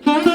Mm-hmm.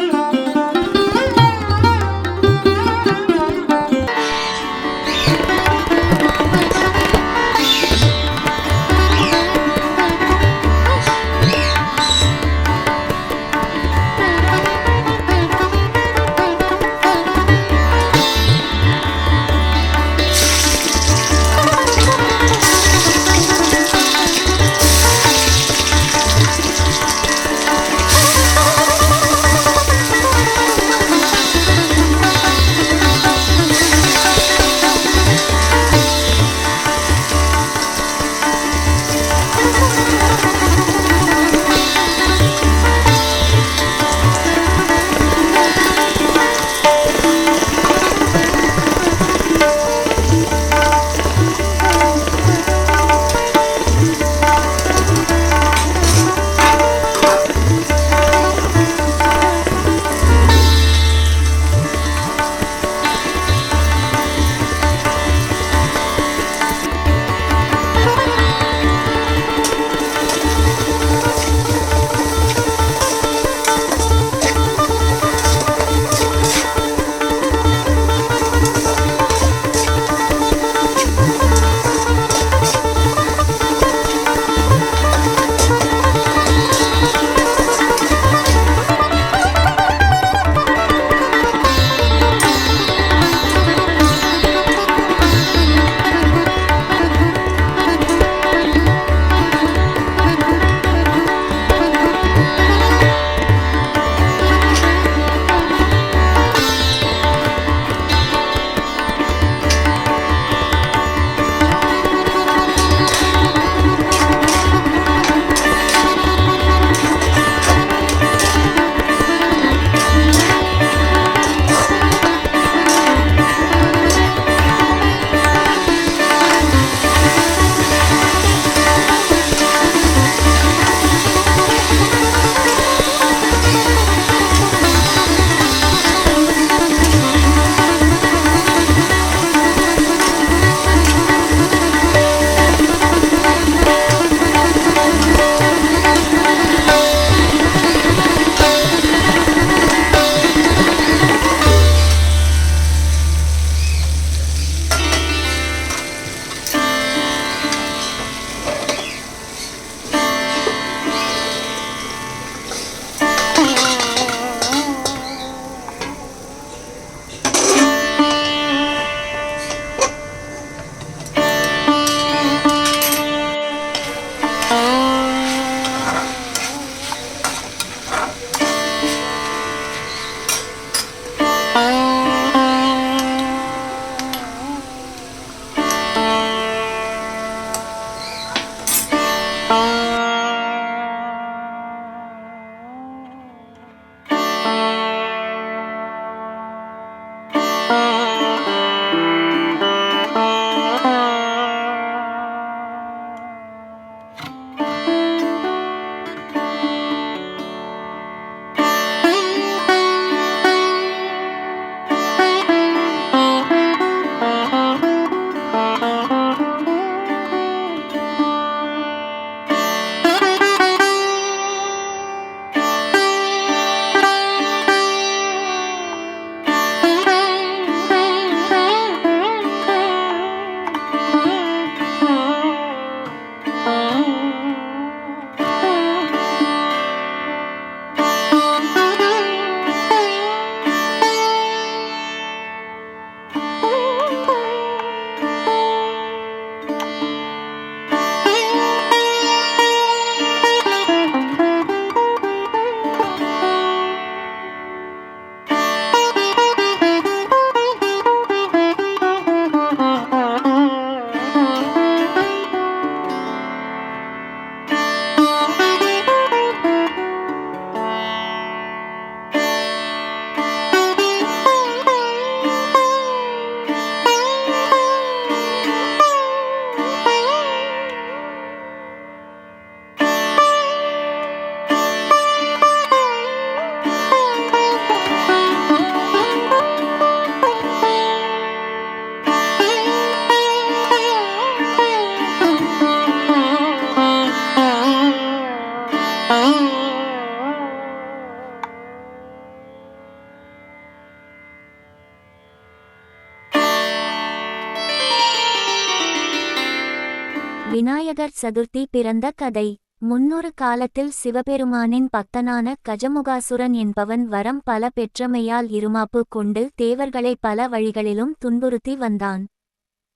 Chaturthi பிறந்த கதை. முன்னொரு காலத்தில் சிவபெருமானின் பக்தனான கஜமுகாசுரன் என்பவன் வரம் பல பெற்றமையால் இருமாப்பு கொண்டு தேவர்களை பல வழிகளிலும் துன்புறுத்தி வந்தான்.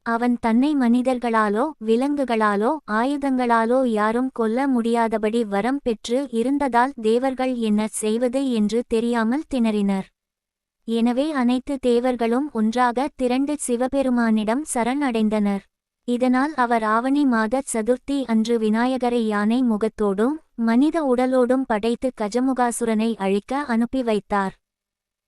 அவன் தன்னை மனிதர்களாலோ விலங்குகளாலோ ஆயுதங்களாலோ யாரும் கொல்ல முடியாதபடி வரம் பெற்று இருந்ததால் தேவர்கள் என்ன செய்வது என்று தெரியாமல் திணறினர். எனவே அனைத்து தேவர்களும் ஒன்றாக திரண்டு சிவபெருமானிடம் சரண் அடைந்தனர் இதனால் அவர் ஆவணி மாத சதுர்த்தி அன்று விநாயகரை யானை முகத்தோடும் மனித உடலோடும் படைத்து கஜமுகாசுரனை அழிக்க அனுப்பி வைத்தார்.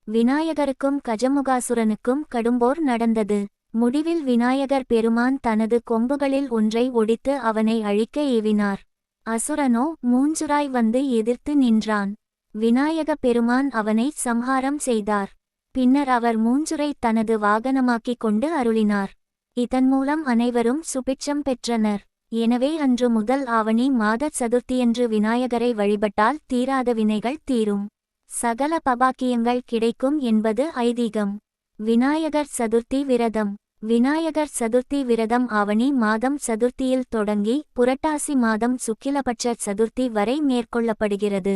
விநாயகருக்கும் கஜமுகாசுரனுக்கும் கடும்போர் நடந்தது. முடிவில் விநாயகர் பெருமான் தனது கொம்புகளில் ஒன்றை ஒடித்து அவனை அழிக்க ஏவினார். அசுரனோ மூஞ்சுராய் வந்து எதிர்த்து நின்றான். விநாயக பெருமான் அவனை சம்ஹாரம் செய்தார். பின்னர் அவர் மூஞ்சுரை தனது வாகனமாக்கிக் கொண்டு அருளினார். இதன் மூலம் அனைவரும் சுபிட்சம் பெற்றனர். எனவே அன்று முதல் ஆவணி மாத சதுர்த்தியன்று விநாயகரை வழிபட்டால் தீராத வினைகள் தீரும். சகல பபாக்கியங்கள் கிடைக்கும் என்பது ஐதீகம். விநாயகர் சதுர்த்தி விரதம். விநாயகர் சதுர்த்தி விரதம் ஆவணி மாதம் சதுர்த்தியில் தொடங்கி புரட்டாசி மாதம் சுக்கிலபட்ச சதுர்த்தி வரை மேற்கொள்ளப்படுகிறது.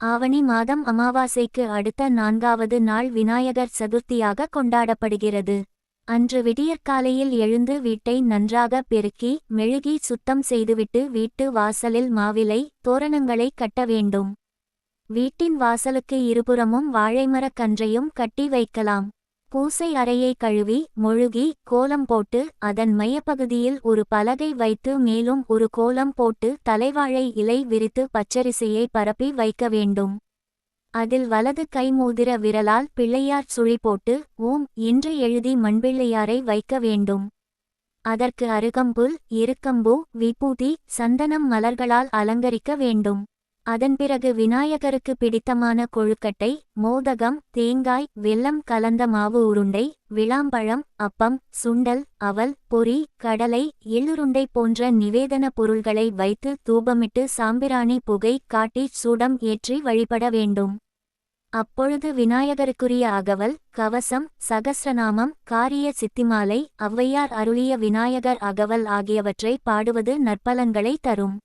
ஆவணி மாதம் அமாவாசைக்கு அடுத்த நான்காவது நாள் விநாயகர் சதுர்த்தியாக கொண்டாடப்படுகிறது. அன்று விடியற்காலையில் எழுந்து வீட்டை நன்றாக பெருக்கி மெழுகி சுத்தம் செய்துவிட்டு வீட்டு வாசலில் மாவிலை தோரணங்களை கட்ட வேண்டும். வீட்டின் வாசலுக்கு இருபுறமும் வாழைமரக் கன்றையும் கட்டி வைக்கலாம். பூசை அறையை கழுவி மொழுகி கோலம் போட்டு அதன் மையப்பகுதியில் ஒரு பலகை வைத்து மேலும் ஒரு கோலம் போட்டு தலைவாழை இலை விரித்து பச்சரிசையை பரப்பி வைக்க வேண்டும். அதில் வலது கை மோதிர விரலால் பிள்ளையார் சுழி போட்டு ஓம் என்று எழுதி மண்பிள்ளையாரை வைக்க வேண்டும். அதற்கு அருகம்புல் இருக்கம்பூ விபூதி சந்தனம் மலர்களால் அலங்கரிக்க வேண்டும். அதன் பிறகு விநாயகருக்கு பிடித்தமான கொழுக்கட்டை மோதகம் தேங்காய் வெல்லம் கலந்த மாவு உருண்டை விளாம்பழம் அப்பம் சுண்டல் அவல் பொறி கடலை எள்ளுருண்டை போன்ற நிவேதன பொருள்களை வைத்து தூபமிட்டு சாம்பிராணி புகை காட்டி சூடம் ஏற்றி வழிபட வேண்டும். அப்பொழுது விநாயகருக்குரிய அகவல் கவசம் சகசிரநாமம் காரிய சித்திமாலை ஔவையார் அருளிய விநாயகர் அகவல் ஆகியவற்றை பாடுவது நற்பலன்களை தரும்.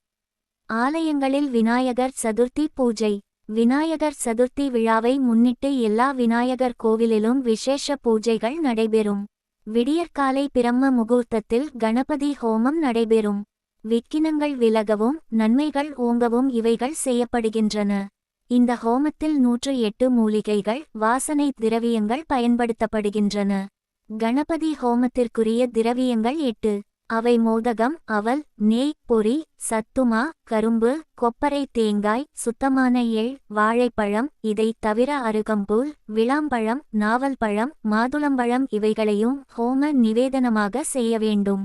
ஆலயங்களில் விநாயகர் சதுர்த்தி பூஜை. விநாயகர் சதுர்த்தி விழாவை முன்னிட்டு எல்லா விநாயகர் கோவிலிலும் விசேஷ பூஜைகள் நடைபெறும். விடியற்காலை பிரம்ம முகூர்த்தத்தில் கணபதி ஹோமம் நடைபெறும். விக்கினங்கள் விலகவும் நன்மைகள் ஓங்கவும் இவைகள் செய்யப்படுகின்றன. இந்த ஹோமத்தில் நூற்று எட்டு மூலிகைகள் வாசனை திரவியங்கள் பயன்படுத்தப்படுகின்றன. கணபதி ஹோமத்திற்குரிய திரவியங்கள் எட்டு. அவை மோதகம் அவல் நெய் பொரி சத்துமா கரும்பு கொப்பரை தேங்காய் சுத்தமான எள் வாழைப்பழம் இதை தவிர அருகம்புல் விளாம்பழம் நாவல் பழம் மாதுளம்பழம் இவைகளையும் ஹோம நிவேதனமாக செய்ய வேண்டும்.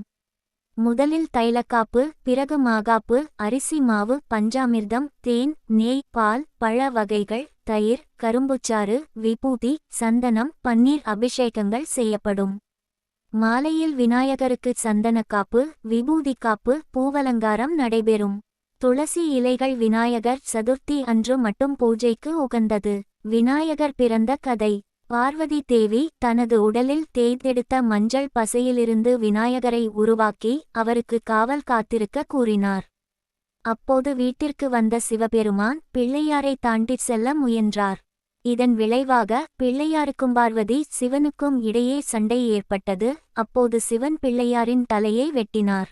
முதலில் தைலக்காப்பு பிறகு மாகாப்பு அரிசி மாவு பஞ்சாமிர்தம் தேன் நெய் பால் பழ வகைகள் தயிர் கரும்புச்சாறு விபூதி சந்தனம் பன்னீர் அபிஷேகங்கள் செய்யப்படும். மாலையில் விநாயகருக்கு சந்தனக்காப்பு விபூதி காப்பு பூவலங்காரம் நடைபெறும். துளசி இலைகள் விநாயகர் சதுர்த்தி அன்று மட்டும் பூஜைக்கு உகந்தது. விநாயகர் பிறந்த கதை. பார்வதி தேவி தனது உடலில் தேய்தெடுத்த மஞ்சள் பசையிலிருந்து விநாயகரை உருவாக்கி அவருக்கு காவல் காத்திருக்க கூறினார். அப்போது வீட்டிற்கு வந்த சிவபெருமான் பிள்ளையாரை தாண்டிச் செல்ல முயன்றார். இதன் விளைவாக பிள்ளையாருக்கும் பார்வதி சிவனுக்கும் இடையே சண்டை ஏற்பட்டது அப்போது சிவன் பிள்ளையாரின் தலையை வெட்டினார்.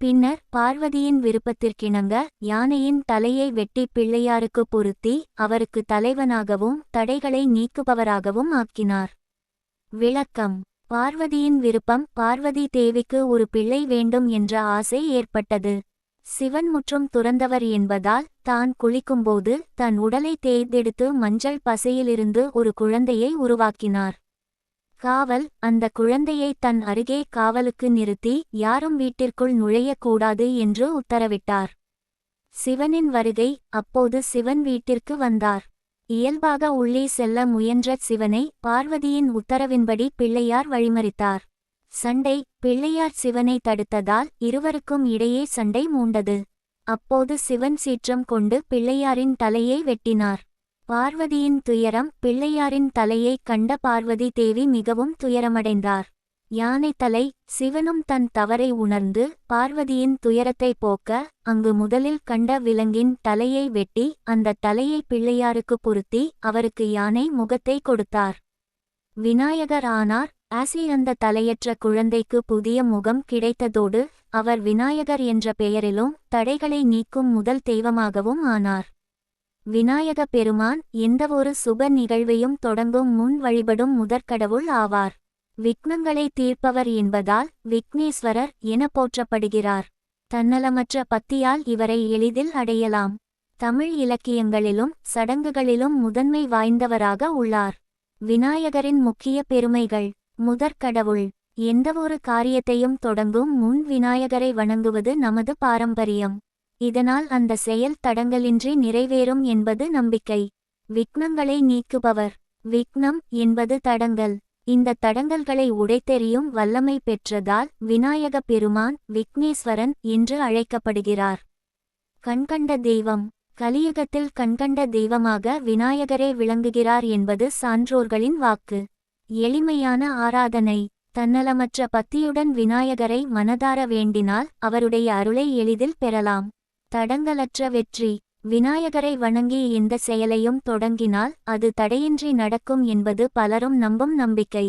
பின்னர் பார்வதியின் விருப்பத்திற்கிணங்க யானையின் தலையை வெட்டி பிள்ளையாருக்கு பொருத்தி அவருக்கு தலைவனாகவும் தடைகளை நீக்குபவராகவும் ஆக்கினார். விளக்கம். பார்வதியின் விருப்பம் பார்வதி தேவிக்கு ஒரு பிள்ளை வேண்டும் என்ற ஆசை ஏற்பட்டது. சிவன் முற்றும் துறந்தவர் என்பதால் தான் குளிக்கும்போது தன் உடலை தேர்ந்தெடுத்து மஞ்சள் பசையிலிருந்து ஒரு குழந்தையை உருவாக்கினார். காவல் அந்த குழந்தையை தன் அருகே காவலுக்கு நிறுத்தி யாரும் வீட்டிற்குள் நுழையக்கூடாது என்று உத்தரவிட்டார். சிவனின் வருகை அப்போது சிவன் வீட்டிற்கு வந்தார். இயல்பாக உள்ளே செல்ல முயன்ற சிவனை பார்வதியின் உத்தரவின்படி பிள்ளையார் வழிமறித்தார். சண்டை பிள்ளையார் சிவனை தடுத்ததால் இருவருக்கும் இடையே சண்டை மூண்டது. அப்போது சிவன் சீற்றம் கொண்டு பிள்ளையாரின் தலையை வெட்டினார். பார்வதியின் துயரம் பிள்ளையாரின் தலையைக் கண்ட பார்வதி தேவி மிகவும் துயரமடைந்தார். யானைத்தலை சிவனும் தன் தவறை உணர்ந்து பார்வதியின் துயரத்தை போக்க அங்கு முதலில் கண்ட விலங்கின் தலையை வெட்டி அந்த தலையை பிள்ளையாருக்கு பொருத்தி அவருக்கு யானை முகத்தை கொடுத்தார். விநாயகர் ஆனார். ஆசி அந்த தலையற்ற குழந்தைக்கு புதிய முகம் கிடைத்ததோடு அவர் விநாயகர் என்ற பெயரிலும் தடைகளை நீக்கும் முதல் தெய்வமாகவும் ஆனார். விநாயக பெருமான் எந்தவொரு சுப நிகழ்வையும் தொடங்கும் முன் வழிபடும் முதற்கடவுள் ஆவார். விக்னங்களை தீர்ப்பவர் என்பதால் விக்னேஸ்வரர் என போற்றப்படுகிறார். தன்னலமற்ற பத்தியால் இவரை எளிதில் அடையலாம். தமிழ் இலக்கியங்களிலும் சடங்குகளிலும் முதன்மை வாய்ந்தவராக உள்ளார். விநாயகரின் முக்கிய பெருமைகள் முதற்கடவுள். எந்தவொரு காரியத்தையும் தொடங்கும் முன் விநாயகரை வணங்குவது நமது பாரம்பரியம். இதனால் அந்த செயல் தடங்கலின்றி நிறைவேறும் என்பது நம்பிக்கை. விக்னங்களை நீக்குபவர். விக்னம் என்பது தடங்கல் இந்த தடங்கல்களை உடைத்தெறியும் வல்லமை பெற்றதால் விநாயக பெருமான் விக்னேஸ்வரன் என்று அழைக்கப்படுகிறார். கண்கண்ட தெய்வம். கலியுகத்தில் கண்கண்ட தெய்வமாக விநாயகரே விளங்குகிறார் என்பது சான்றோர்களின் வாக்கு. எளிமையான ஆராதனை. தன்னலமற்ற பக்தியுடன் விநாயகரை மனதார வேண்டினால் அவருடைய அருளை எளிதில் பெறலாம். தடங்கலற்ற வெற்றி. விநாயகரை வணங்கி இந்த செயலையும் தொடங்கினால் அது தடையின்றி நடக்கும் என்பது பலரும் நம்பும் நம்பிக்கை.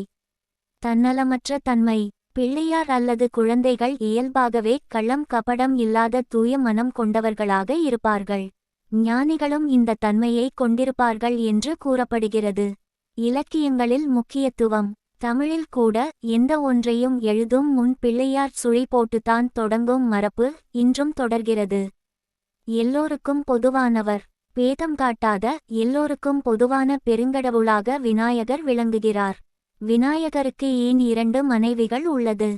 தன்னலமற்ற தன்மை. பிள்ளையார் அல்லது குழந்தைகள் இயல்பாகவே கள்ளம் கபடம் இல்லாத தூய மனம் கொண்டவர்களாக இருப்பார்கள். ஞானிகளும் இந்த தன்மையை கொண்டிருப்பார்கள் என்று கூறப்படுகிறது. இலக்கியங்களில் முக்கியத்துவம். தமிழில் கூட எந்த ஒன்றையும் எழுதும் முன் பிள்ளையார் சுழி போட்டுத்தான் தொடங்கும் மரபு இன்றும் தொடர்கிறது. எல்லோருக்கும் பொதுவானவர். பேதம் காட்டாத எல்லோருக்கும் பொதுவான பெருங்கடவுளாக விநாயகர் விளங்குகிறார். விநாயகருக்கு ஏன் இரண்டு மனைவிகள் உள்ளது?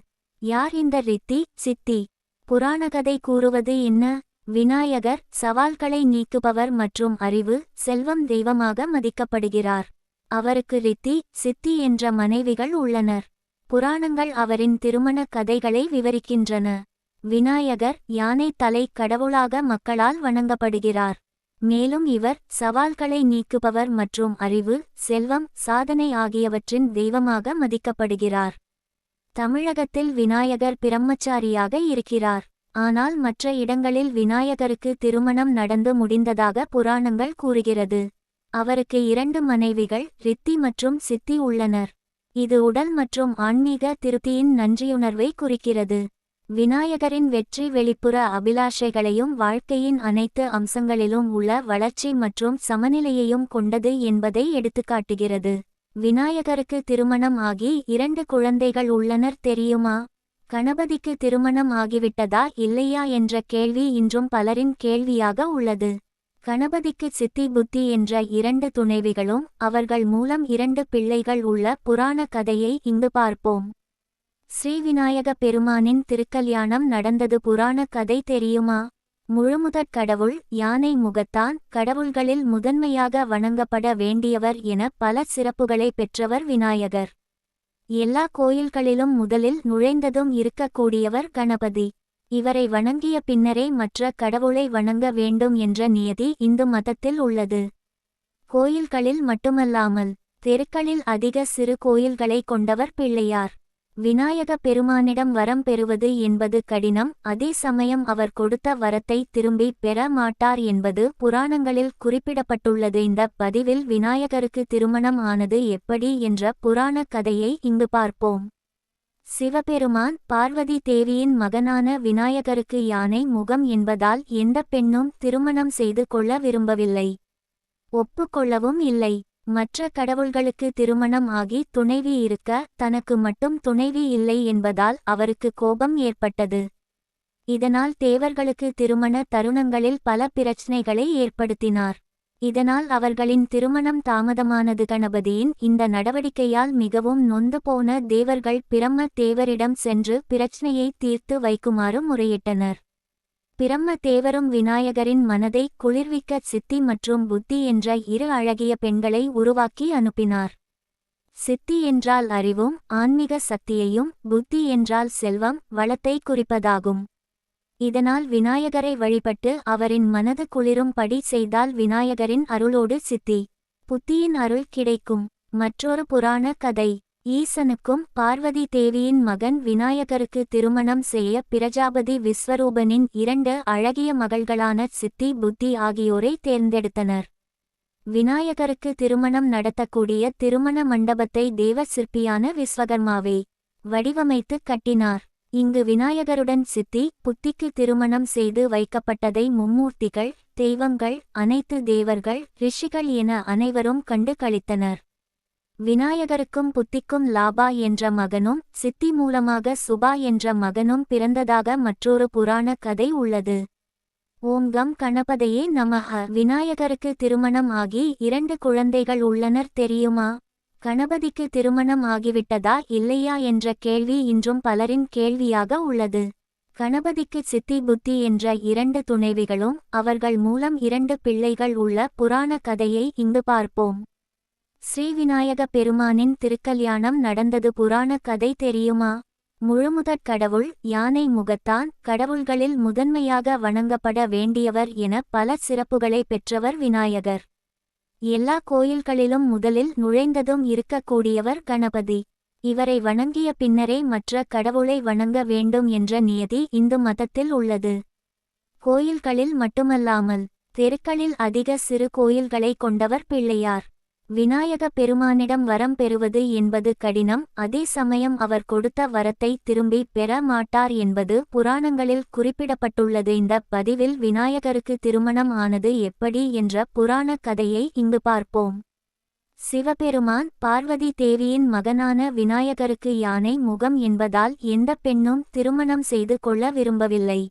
யார் இந்த ரித்தி சித்தி? புராணகதை கூறுவது என்ன? விநாயகர் சவால்களை நீக்குபவர் மற்றும் அறிவு செல்வம் தெய்வமாக மதிக்கப்படுகிறார். அவருக்கு ரித்தி சித்தி என்ற மனைவிகள் உள்ளனர். புராணங்கள் அவரின் திருமண கதைகளை விவரிக்கின்றன. விநாயகர் யானை தலை கடவுளாக மக்களால் வணங்கப்படுகிறார். மேலும் இவர் சவால்களை நீக்குபவர் மற்றும் அறிவு செல்வம் சாதனை ஆகியவற்றின் தெய்வமாக மதிக்கப்படுகிறார். தமிழகத்தில் விநாயகர் பிரம்மச்சாரியாக இருக்கிறார். ஆனால் மற்ற இடங்களில் விநாயகருக்கு திருமணம் நடந்து முடிந்ததாக புராணங்கள் கூறுகிறது. அவருக்கு இரண்டு மனைவிகள் ரித்தி மற்றும் சித்தி உள்ளனர். இது உடல் மற்றும் ஆன்மீக திருப்தியின் நன்றியுணர்வை குறிக்கிறது. விநாயகரின் வெற்றி வெளிப்புற அபிலாஷைகளையும் வாழ்க்கையின் அனைத்து அம்சங்களிலும் உள்ள வளர்ச்சி மற்றும் சமநிலையையும் கொண்டது என்பதை எடுத்துக்காட்டுகிறது. விநாயகருக்கு திருமணம் ஆகி இரண்டு குழந்தைகள் உள்ளனர் தெரியுமா? கணபதிக்கு திருமணம் ஆகிவிட்டதா இல்லையா என்ற கேள்வி இன்றும் பலரின் கேள்வியாக உள்ளது. கணபதிக்கு சித்தி புத்தி என்ற இரண்டு துணைவிகளும் அவர்கள் மூலம் இரண்டு பிள்ளைகள் உள்ள புராண கதையை இங்கு பார்ப்போம். ஸ்ரீவிநாயக பெருமானின் திருக்கல்யாணம் நடந்தது புராண கதை தெரியுமா? முழுமுதற் கடவுள் யானை முகத்தான் கடவுள்களில் முதன்மையாக வணங்கப்பட வேண்டியவர் என பல சிறப்புகளை பெற்றவர் விநாயகர். எல்லா கோயில்களிலும் முதலில் நுழைந்ததும் இருக்கக்கூடியவர் கணபதி. இவரை வணங்கிய பின்னரே மற்ற கடவுளை வணங்க வேண்டும் என்ற நியதி இந்து மதத்தில் உள்ளது. கோயில்களில் மட்டுமல்லாமல் தெருக்களில் அதிக சிறு கோயில்களை கொண்டவர் பிள்ளையார். விநாயக பெருமானிடம் வரம் பெறுவது என்பது கடினம் அதே சமயம் அவர் கொடுத்த வரத்தை திரும்பி பெற மாட்டார் என்பது புராணங்களில் குறிப்பிடப்பட்டுள்ளது. இந்த பதிவில் விநாயகருக்கு திருமணம் ஆனது எப்படி என்ற புராண கதையை இங்கு பார்ப்போம். சிவபெருமான் பார்வதி தேவியின் மகனான விநாயகருக்கு யானை முகம் என்பதால் எந்த பெண்ணும் திருமணம் செய்து கொள்ள விரும்பவில்லை. ஒப்புக்கொள்ளவும் இல்லை. மற்ற கடவுள்களுக்கு திருமணம் ஆகி துணைவி இருக்க தனக்கு மட்டும் துணைவி இல்லை என்பதால் அவருக்கு கோபம் ஏற்பட்டது. இதனால் தேவர்களுக்கு திருமண தருணங்களில் பல பிரச்சனைகளை ஏற்படுத்தினார். இதனால் அவர்களின் திருமணம் தாமதமானது. கணபதியின் இந்த நடவடிக்கையால் மிகவும் நொந்து போன தேவர்கள் பிரம்ம தேவரிடம் சென்று பிரச்சனையை தீர்த்து வைக்குமாறு முறையிட்டனர். பிரம்ம தேவரும் விநாயகரின் மனதை குளிர்விக்க சித்தி மற்றும் புத்தி என்ற இரு அழகிய பெண்களை உருவாக்கி அனுப்பினார். சித்தி என்றால் அறிவும் ஆன்மீக சக்தியையும் புத்தி என்றால் செல்வம் வளத்தை குறிப்பதாகும். இதனால் விநாயகரை வழிபட்டு அவரின் மனது குளிரும்படி செய்தால் விநாயகரின் அருளோடு சித்தி. புத்தியின் அருள் கிடைக்கும். மற்றொரு புராண கதை. ஈசனுக்கும் பார்வதி தேவியின் மகன் விநாயகருக்கு திருமணம் செய்ய பிரஜாபதி விஸ்வரூபனின் இரண்டு அழகிய மகள்களான சித்தி புத்தி ஆகியோரை தேர்ந்தெடுத்தனர். விநாயகருக்கு திருமணம் நடத்தக்கூடிய திருமண மண்டபத்தை தேவ சிற்பியான விஸ்வகர்மாவே வடிவமைத்து கட்டினார். இங்கு விநாயகருடன் சித்தி புத்திக்கு திருமணம் செய்து வைக்கப்பட்டதை மும்மூர்த்திகள் தெய்வங்கள் அனைத்து தேவர்கள் ரிஷிகள் என அனைவரும் கண்டு களித்தனர். விநாயகருக்கும் புத்திக்கும் லாபா என்ற மகனும் சித்தி மூலமாக சுபா என்ற மகனும் பிறந்ததாக மற்றொரு புராண கதை உள்ளது. ஓங்கம் கணபதையே நமஹ. விநாயகருக்கு திருமணம் ஆகி இரண்டு குழந்தைகள் உள்ளனர் தெரியுமா? கணபதிக்கு திருமணம் ஆகிவிட்டதா இல்லையா என்ற கேள்வி இன்றும் பலரின் கேள்வியாக உள்ளது. கணபதிக்கு சித்தி புத்தி என்ற இரண்டு துணைவிகளும் அவர்கள் மூலம் இரண்டு பிள்ளைகள் உள்ள புராண கதையை இங்கு பார்ப்போம். ஸ்ரீவிநாயக பெருமானின் திருக்கல்யாணம் நடந்தது புராண கதை தெரியுமா? முழுமுதற் கடவுள் யானை முகத்தான் கடவுள்களில் முதன்மையாக வணங்கப்பட வேண்டியவர் என பல சிறப்புகளை பெற்றவர் விநாயகர். எல்லா கோயில்களிலும் முதலில் நுழைந்ததும் இருக்கக்கூடியவர் கணபதி. இவரை வணங்கிய பின்னரே மற்ற கடவுளை வணங்க வேண்டும் என்ற நியதி இந்து மதத்தில் உள்ளது. கோயில்களில் மட்டுமல்லாமல் தெருக்களில் அதிக சிறு கோயில்களை கொண்டவர் பிள்ளையார். விநாயக பெருமானிடம் வரம் பெறுவது என்பது கடினம் அதே சமயம் அவர் கொடுத்த வரத்தை திரும்பி பெற மாட்டார் என்பது புராணங்களில் குறிப்பிடப்பட்டுள்ளது. இந்த பதிவில் விநாயகருக்கு திருமணம் ஆனது எப்படி என்ற புராண கதையை இங்கு பார்ப்போம். சிவபெருமான் பார்வதி தேவியின் மகனான விநாயகருக்கு யானை முகம் என்பதால் எந்த பெண்ணும் திருமணம் செய்து கொள்ள விரும்பவில்லை.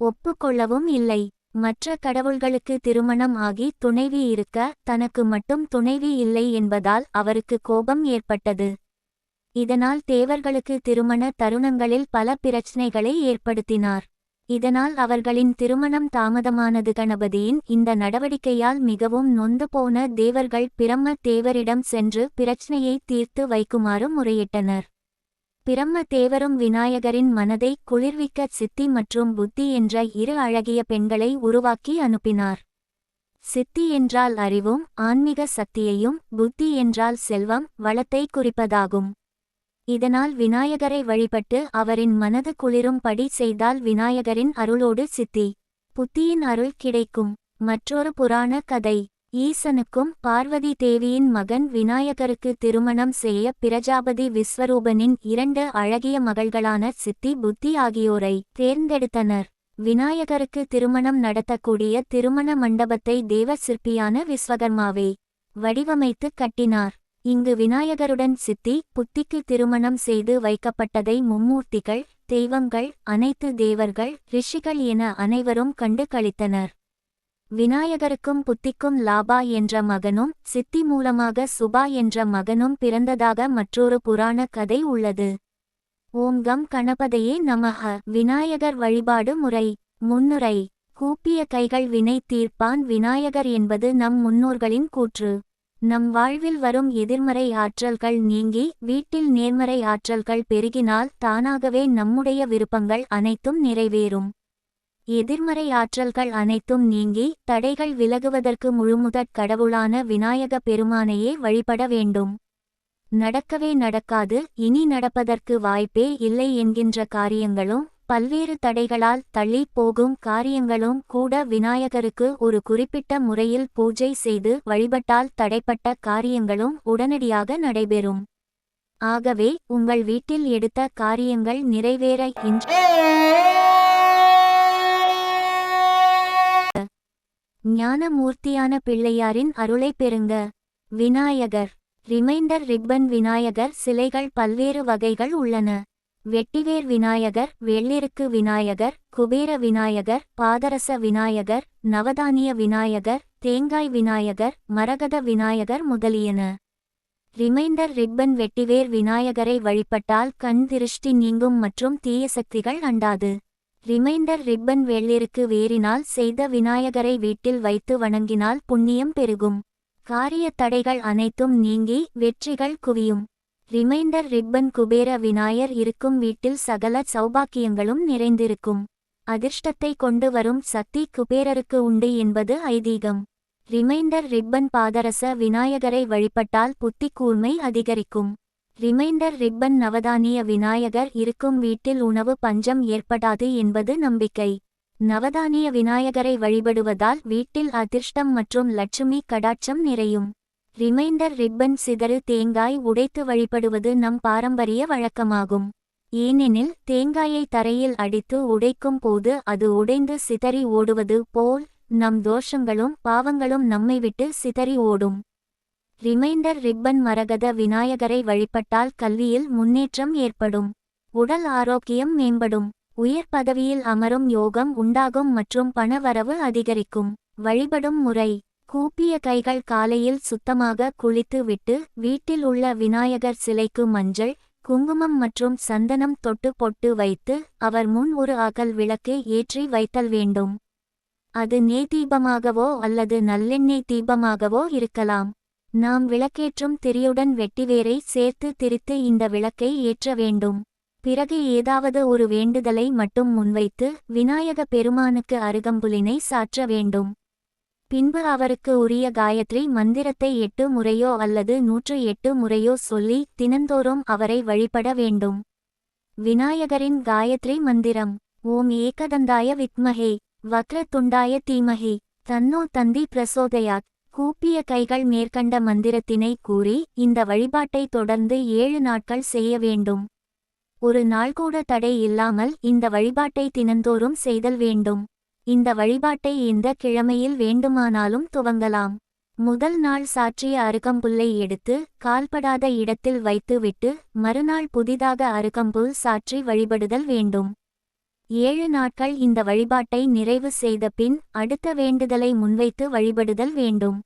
ஒப்புக்கொள்ளவும் இல்லை. மற்ற கடவுள்களுக்கு திருமணம் ஆகி துணைவி இருக்க தனக்கு மட்டும் துணைவி இல்லை என்பதால் அவருக்கு கோபம் ஏற்பட்டது. இதனால் தேவர்களுக்கு திருமண தருணங்களில் பல பிரச்சனைகளை ஏற்படுத்தினார். இதனால் அவர்களின் திருமணம் தாமதமானது. கணபதியின் இந்த நடவடிக்கையால் மிகவும் நொந்து போன தேவர்கள் பிரம்ம தேவரிடம் சென்று பிரச்சனையை தீர்த்து வைக்குமாறு முறையிட்டனர். பிரம்ம தேவரும் விநாயகரின் மனதை குளிர்விக்க சித்தி மற்றும் புத்தி என்ற இரு அழகிய பெண்களை உருவாக்கி அனுப்பினார். சித்தி என்றால் அறிவும் ஆன்மீக சக்தியையும் புத்தி என்றால் செல்வம் வளத்தை குறிப்பதாகும். இதனால் விநாயகரை வழிபட்டு அவரின் மனது குளிரும்படி செய்தால் விநாயகரின் அருளோடு சித்தி புத்தியின் அருள் கிடைக்கும். மற்றொரு புராண கதை. ஈசனுக்கும் பார்வதி தேவியின் மகன் விநாயகருக்கு திருமணம் செய்ய பிரஜாபதி விஸ்வரூபனின் இரண்டு அழகிய மகள்களான சித்தி புத்தி ஆகியோரை தேர்ந்தெடுத்தனர். விநாயகருக்கு திருமணம் நடத்தக்கூடிய திருமண மண்டபத்தை தேவ சிற்பியான விஸ்வகர்மாவே வடிவமைத்து கட்டினார். இங்கு விநாயகருடன் சித்தி புத்திக்கு திருமணம் செய்து வைக்கப்பட்டதை மும்மூர்த்திகள் தெய்வங்கள் அனைத்து தேவர்கள் ரிஷிகள் என அனைவரும் கண்டு களித்தனர். விநாயகருக்கும் புத்திக்கும் லாபா என்ற மகனும் சித்தி மூலமாக சுபா என்ற மகனும் பிறந்ததாக மற்றொரு புராண கதை உள்ளது. ஓம்கம் கணபதையே நமக விநாயகர் வழிபாடு முறை. முன்னுரை. கூப்பிய கைகள் வினை தீர்ப்பான் விநாயகர் என்பது நம் முன்னோர்களின் கூற்று. நம் வாழ்வில் வரும் எதிர்மறை ஆற்றல்கள் நீங்கி வீட்டில் நேர்மறை ஆற்றல்கள் பெருகினால் தானாகவே நம்முடைய விருப்பங்கள் அனைத்தும் நிறைவேறும். எதிர்மறை ஆற்றல்கள் அனைத்தும் நீங்கி தடைகள் விலகுவதற்கு முழுமுதற் கடவுளான விநாயக பெருமானையே வழிபட வேண்டும். நடக்கவே நடக்காது இனி நடப்பதற்கு வாய்ப்பே இல்லை என்கின்ற காரியங்களும் பல்வேறு தடைகளால் தள்ளி போகும் காரியங்களும் கூட விநாயகருக்கு ஒரு குறிப்பிட்ட முறையில் பூஜை செய்து வழிபட்டால் தடைப்பட்ட காரியங்களும் உடனடியாக நடைபெறும். ஆகவே உங்கள் வீட்டில் எடுத்த காரியங்கள் நிறைவேற இன்று ஞானமூர்த்தியான பிள்ளையாரின் அருளை பெறுங்க. விநாயகர். ரிமைண்டர் ரிப்பன் விநாயகர் சிலைகள் பல்வேறு வகைகள் உள்ளன. வெட்டிவேர் விநாயகர் வெள்ளிருக்கு விநாயகர் குபேர விநாயகர் பாதரச விநாயகர் நவதானிய விநாயகர் தேங்காய் விநாயகர் மரகத விநாயகர் முதலியன. ரிமைண்டர் ரிப்பன் வெட்டிவேர் விநாயகரை வழிபட்டால் கண் திருஷ்டி நீங்கும் மற்றும் தீய சக்திகள் அண்டாது. ரிமைண்டர் ரிப்பன் வெள்ளிற்கு வேறினால் செய்த விநாயகரை வீட்டில் வைத்து வணங்கினால் புண்ணியம் பெருகும். காரிய தடைகள் அனைத்தும் நீங்கி வெற்றிகள் குவியும். ரிமைண்டர் ரிப்பன் குபேர விநாயர் இருக்கும் வீட்டில் சகல சௌபாக்கியங்களும் நிறைந்திருக்கும். அதிர்ஷ்டத்தை கொண்டு வரும் சக்தி குபேரருக்கு உண்டு என்பது ஐதீகம். ரிமைண்டர் ரிப்பன் பாதரச விநாயகரை வழிபட்டால் புத்தி கூர்மை அதிகரிக்கும். ரிமைண்டர் ரிப்பன் நவதானிய விநாயகர் இருக்கும் வீட்டில் உணவு பஞ்சம் ஏற்படாது என்பது நம்பிக்கை. நவதானிய விநாயகரை வழிபடுவதால் வீட்டில் அதிர்ஷ்டம் மற்றும் லட்சுமி கடாட்சம் நிறையும். ரிமைண்டர் ரிப்பன் சிதறு தேங்காய் உடைத்து வழிபடுவது நம் பாரம்பரிய வழக்கமாகும். ஏனெனில் தேங்காயை தரையில் அடித்து உடைக்கும் போது அது உடைந்து சிதறி ஓடுவது போல் நம் தோஷங்களும் பாவங்களும் நம்மை விட்டு சிதறி ஓடும். ரிமைண்டர் ரிப்பன் மரகத விநாயகரை வழிபட்டால் கல்வியில் முன்னேற்றம் ஏற்படும். உடல் ஆரோக்கியம் மேம்படும். உயர் பதவியில் அமரும் யோகம் உண்டாகும் மற்றும் பணவரவு அதிகரிக்கும். வழிபடும் முறை. கூப்பிய கைகள் காலையில் சுத்தமாக குளித்து விட்டு வீட்டில் உள்ள விநாயகர் சிலைக்கு மஞ்சள் குங்குமம் மற்றும் சந்தனம் தொட்டு பொட்டு வைத்து அவர் முன் ஒரு அகல் விளக்கு ஏற்றி வைத்தல் வேண்டும். அது நெய் தீபமாகவோ அல்லது நல்லெண்ணெய் தீபமாகவோ இருக்கலாம். நாம் விளக்கேற்றும் திரியுடன் வெட்டிவேரை சேர்த்து திரித்து இந்த விளக்கை ஏற்ற வேண்டும். பிறகு ஏதாவது ஒரு வேண்டுதலை மட்டும் முன்வைத்து விநாயக பெருமானுக்கு அருகம்புலினை சாற்ற வேண்டும். பின்பு அவருக்கு உரிய காயத்ரி மந்திரத்தை எட்டு முறையோ அல்லது நூற்று எட்டு முறையோ சொல்லி தினந்தோறும் அவரை வழிபட வேண்டும். விநாயகரின் காயத்ரி மந்திரம் ஓம் ஏகதந்தாய வித்மஹே வக்ரதுண்டாய தீமஹி தன்னோ தந்தி பிரசோதயாத். கூப்பிய கைகள் மேற்கண்ட மந்திரத்தினை கூறி இந்த வழிபாட்டை தொடர்ந்து ஏழு நாட்கள் செய்ய வேண்டும். ஒரு நாள் கூட தடை இல்லாமல் இந்த வழிபாட்டை தினந்தோறும் செய்தல் வேண்டும். இந்த வழிபாட்டை இந்த கிழமையில் வேண்டுமானாலும் துவங்கலாம். முதல் நாள் சாற்றிய அருகம்புல்லை எடுத்து கால்படாத இடத்தில் வைத்துவிட்டு மறுநாள் புதிதாக அருகம்புல் சாற்றி வழிபடுதல் வேண்டும். ஏழு நாட்கள் இந்த வழிபாட்டை நிறைவு செய்த பின் அடுத்த வேண்டுதலை முன்வைத்து வழிபடுதல் வேண்டும்.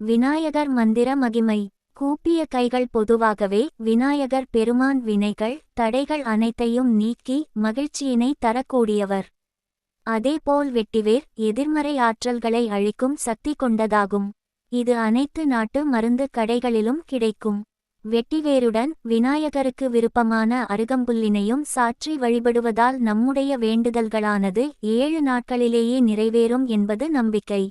விநாயகர் மந்திர மகிமை. கூப்பிய கைகள் பொதுவாகவே விநாயகர் பெருமான் வினைகள் தடைகள் அனைத்தையும் நீக்கி மகிழ்ச்சியினை தரக்கூடியவர். அதேபோல் வெட்டிவேர் எதிர்மறை ஆற்றல்களை அழிக்கும் சக்தி கொண்டதாகும். இது அனைத்து நாட்டு மருந்து கடைகளிலும் கிடைக்கும். வெட்டிவேருடன் விநாயகருக்கு விருப்பமான அருகம்புல்லினையும் சாற்றி வழிபடுவதால் நம்முடைய வேண்டுதல்களானது ஏழு நாட்களிலேயே நிறைவேறும் என்பது நம்பிக்கை.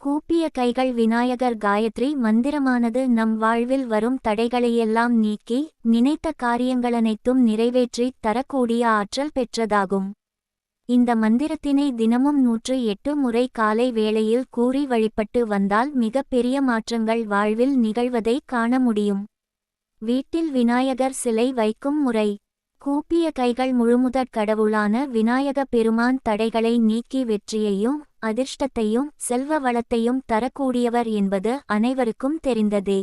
கூப்பிய கைகள் விநாயகர் காயத்ரி மந்திரமானது நம் வாழ்வில் வரும் தடைகளையெல்லாம் நீக்கி நினைத்த காரியங்களனைத்தும் நிறைவேற்றி தரக்கூடிய ஆற்றல் பெற்றதாகும். இந்த மந்திரத்தினை தினமும் நூற்று எட்டு முறை காலை வேளையில் கூறி வழிபட்டு வந்தால் மிகப்பெரிய மாற்றங்கள் வாழ்வில் நிகழ்வதை காண முடியும். வீட்டில் விநாயகர் சிலை வைக்கும் முறை. கூப்பிய கைகள் முழுமுதற் கடவுளான விநாயக பெருமான் தடைகளை நீக்கி வெற்றியையும் அதிர்ஷ்டத்தையும் செல்வ வளத்தையும் தரக்கூடியவர் என்பது அனைவருக்கும் தெரிந்ததே.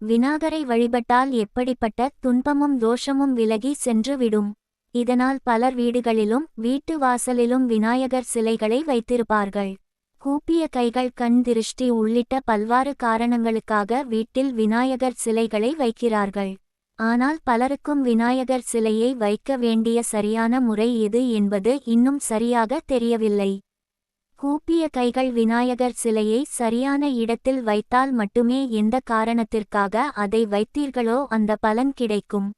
விநாகரை வழிபட்டால் எப்படிப்பட்ட துன்பமும் தோஷமும் விலகி சென்று விடும். இதனால் பலர் வீடுகளிலும் வீட்டு வாசலிலும் விநாயகர் சிலைகளை வைத்திருப்பார்கள். கூப்பிய கைகள் கண் திருஷ்டி உள்ளிட்ட பல்வாறு காரணங்களுக்காக வீட்டில் விநாயகர் சிலைகளை வைக்கிறார்கள். ஆனால் பலருக்கும் விநாயகர் சிலையை வைக்க வேண்டிய சரியான முறை எது என்பது இன்னும் சரியாக தெரியவில்லை. கூப்பிய கைகள் விநாயகர் சிலையை சரியான இடத்தில் வைத்தால் மட்டுமே எந்த காரணத்திற்காக அதை வைத்தீர்களோ அந்த பலன் கிடைக்கும்.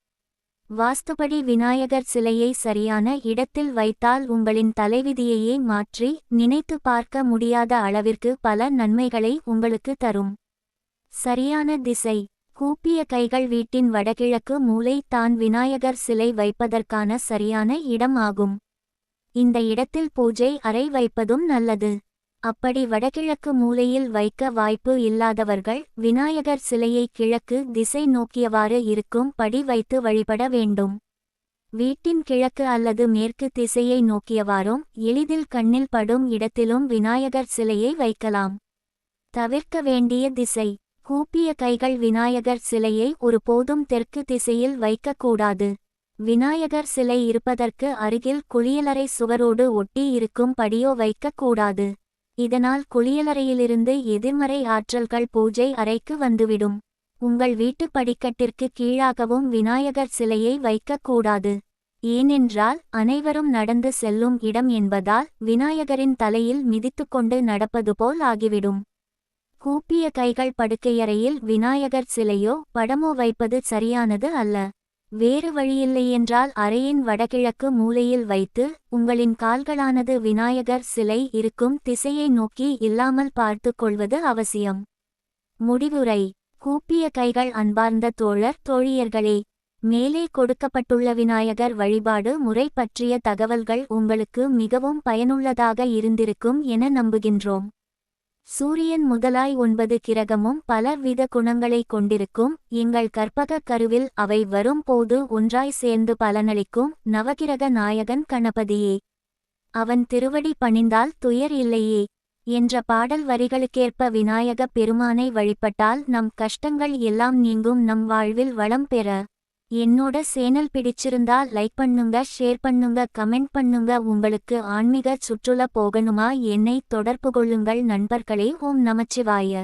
வாஸ்துபடி விநாயகர் சிலையை சரியான இடத்தில் வைத்தால் உங்களின் தலைவிதியையே மாற்றி நினைத்து பார்க்க முடியாத அளவிற்கு பல நன்மைகளை உங்களுக்கு தரும். சரியான திசை. கூப்பிய கைகள் வீட்டின் வடகிழக்கு மூலை தான் விநாயகர் சிலை வைப்பதற்கான சரியான இடம் ஆகும். இந்த இடத்தில் பூஜை அறை வைப்பதும் நல்லது. அப்படி வடகிழக்கு மூலையில் வைக்க வாய்ப்பு இல்லாதவர்கள் விநாயகர் சிலையை கிழக்கு திசை நோக்கியவாறு இருக்கும் படி வைத்து வழிபட வேண்டும். வீட்டின் கிழக்கு அல்லது மேற்கு திசையை நோக்கியவாறும் எளிதில் கண்ணில் படும் இடத்திலும் விநாயகர் சிலையை வைக்கலாம். தவிர்க்க வேண்டிய திசை. கூப்பிய கைகள் விநாயகர் சிலையை ஒருபோதும் தெற்கு திசையில் வைக்கக்கூடாது. விநாயகர் சிலை இருப்பதற்கு அருகில் குளியலறை சுவரோடு ஒட்டி இருக்கும் படியோ வைக்கக்கூடாது. இதனால் குளியலறையிலிருந்து எதிர்மறை ஆற்றல்கள் பூஜை அறைக்கு வந்துவிடும். உங்கள் வீட்டு படிக்கட்டிற்கு கீழாகவும் விநாயகர் சிலையை வைக்கக்கூடாது. ஏனென்றால் அனைவரும் நடந்து செல்லும் இடம் என்பதால் விநாயகரின் தலையில் மிதித்துக்கொண்டு நடப்பது போல் ஆகிவிடும். கூப்பிய கைகள் படுக்கையறையில் விநாயகர் சிலையோ படமோ வைப்பது சரியானது அல்ல. வேறு வழியில்லையென்றால் அறையின் வடகிழக்கு மூலையில் வைத்து உங்களின் கால்களானது விநாயகர் சிலை இருக்கும் திசையை நோக்கி இல்லாமல் பார்த்து கொள்வது அவசியம். முடிவுரை. கூப்பிய கைகள் அன்பார்ந்த தோழர் தோழியர்களே மேலே கொடுக்கப்பட்டுள்ள விநாயகர் வழிபாடு முறை பற்றிய தகவல்கள் உங்களுக்கு மிகவும் பயனுள்ளதாக இருந்திருக்கும் என நம்புகின்றோம். சூரியன் முதலாய் ஒன்பது கிரகமும் பல வித குணங்களைக் கொண்டிருக்கும். எங்கள் கற்பக கருவில் அவை வரும் போது ஒன்றாய் சேர்ந்து பலனளிக்கும். நவகிரக நாயகன் கணபதியே அவன் திருவடி பணிந்தால் துயர் இல்லையே என்ற பாடல் வரிகளுக்கேற்ப விநாயக பெருமானை வழிபட்டால் நம் கஷ்டங்கள் எல்லாம் நீங்கும். நம் வாழ்வில் வளம் பெற என்னோட சேனல் பிடிச்சிருந்தா லைக் பண்ணுங்க ஷேர் பண்ணுங்க கமெண்ட் பண்ணுங்க. உங்களுக்கு ஆன்மீக சுற்றுலா போகணுமா? என்னை தொடர்பு கொள்ளுங்கள் நண்பர்களே. ஓம் நமச்சிவாய.